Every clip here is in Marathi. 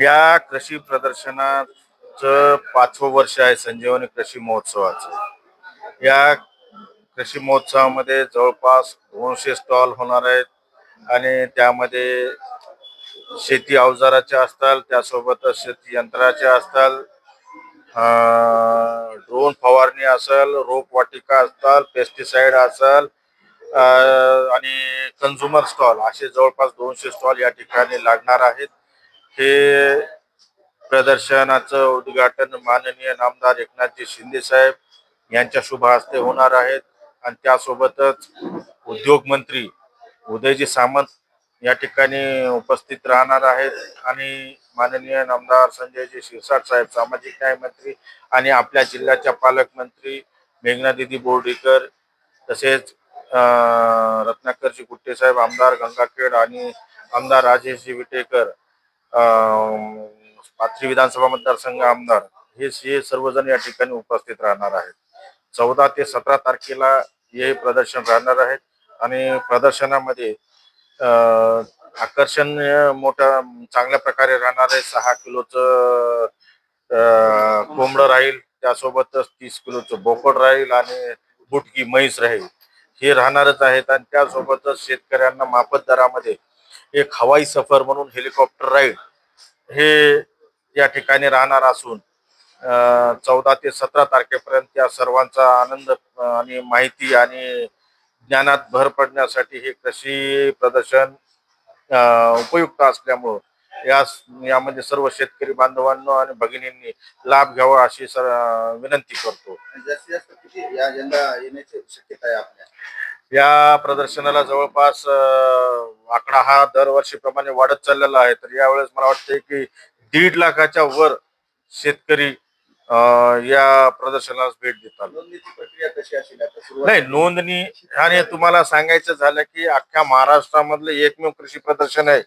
या कृषी प्रदर्शनाचं पाचवं वर्ष आहे संजीवनी कृषी महोत्सवाचं. या कृषी महोत्सवामध्ये जवळपास दोनशे स्टॉल होणार आहेत आणि त्यामध्ये शेती अवजाराचे असतात त्यासोबतच शेती यंत्राचे असतात ड्रोन फवारणी असेल रोपवाटिका असतात पेस्टिसाइड असेल आणि कन्झ्युमर स्टॉल असे जवळपास दोनशे स्टॉल या ठिकाणी लागणार आहेत. हे प्रदर्शनाचं उद्घाटन माननीय नामदार एकनाथजी शिंदे साहेब यांच्या शुभ हस्ते होणार आहेत आणि त्यासोबतच उद्योग मंत्री उदयजी सामंत या ठिकाणी उपस्थित राहणार आहेत. आणि माननीय नामदार संजयजी शिरसाट साहेब सामाजिक न्याय मंत्री आणि आपल्या जिल्ह्याच्या पालकमंत्री मेघनादिदी बोर्डीकर तसेच रत्नाकरजी गुट्टे साहेब आमदार गंगाखेड आणि आमदार राजेशजी विटेकर पाथरी विधानसभा मतदारसंघ आमदार हे हे सर्वजण या ठिकाणी उपस्थित राहणार आहेत. चौदा ते सतरा तारखेला हे प्रदर्शन राहणार आहेत आणि प्रदर्शनामध्ये आकर्षण मोठ्या चांगल्या प्रकारे राहणार आहे. सहा किलोचं कोंबडं राहील त्यासोबतच तीस किलोचं बोकड राहील आणि बुटकी म्हैस राहील. हे राहणारच आहेत आणि त्यासोबतच शेतकऱ्यांना माफत दरामध्ये एक हवाई सफर म्हणून हेलिकॉप्टर राईड हे या ठिकाणी राहणार असून चौदा ते सतरा तारखेपर्यंत या सर्वांचा आनंद आणि माहिती आणि ज्ञानात भर पडण्यासाठी हे कृषी प्रदर्शन उपयुक्त असल्यामुळं या यामध्ये सर्व शेतकरी बांधवांनो आणि भगिनींनी लाभ घ्यावा अशी सर विनंती करतो. जास्तीत जास्त किती या यंदा येण्याची शक्यता आहे आपल्या? या प्रदर्शनाला जवळपास आकडा हा दरवर्षीप्रमाणे वाढत चाललेला आहे. तर यावेळेस मला वाटतंय की दीड लाखाच्या वर शेतकरी या प्रदर्शनाला भेट देतात. नाही नोंदणी आणि तुम्हाला सांगायचं झालं की अख्ख्या महाराष्ट्रामधलं एकमेव कृषी प्रदर्शन आहे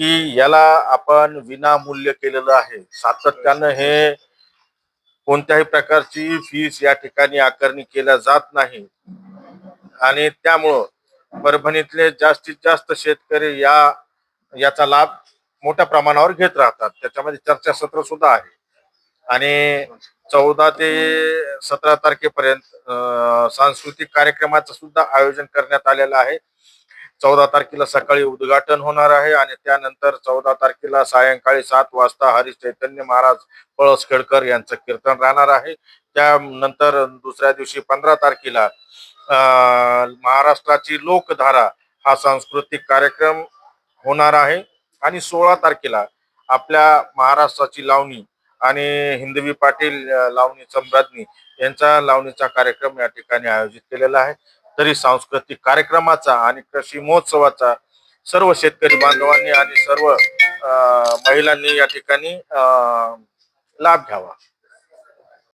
की याला आपण विनामूल्य केलेलं आहे. सातत्यानं हे कोणत्याही प्रकारची फीस या ठिकाणी आकारणी केल्या जात नाही. आणि त्यामुळं परभणीतले जास्तीत जास्त शेतकरी या याचा लाभ मोठ्या प्रमाणावर घेत राहतात. त्याच्यामध्ये चर्चासत्र सुद्धा आहे. आणि चौदा ते सतरा तारखेपर्यंत अं, सांस्कृतिक कार्यक्रमाचं सुद्धा आयोजन करण्यात आलेलं आहे. चौदा तारखेला सकाळी उद्घाटन होणार आहे आणि त्यानंतर चौदा तारखेला सायंकाळी सात वाजता हरी चैतन्य महाराज पळसखेडकर यांचं कीर्तन राहणार आहे. त्यानंतर दुसऱ्या दिवशी पंधरा तारखेला महाराष्ट्राची लोकधारा हा सांस्कृतिक कार्यक्रम होणार आहे. आणि सोळा तारखेला आपल्या महाराष्ट्राची लावणी आणि हिंदवी पाटील लावणी सम्राज्ञी यांचा लावणीचा कार्यक्रम या ठिकाणी आयोजित केलेला आहे. तरी सांस्कृतिक कार्यक्रमाचा आणि कृषी महोत्सवाचा सर्व शेतकरी बांधवांनी आणि सर्व महिलांनी या ठिकाणी लाभ घ्यावा.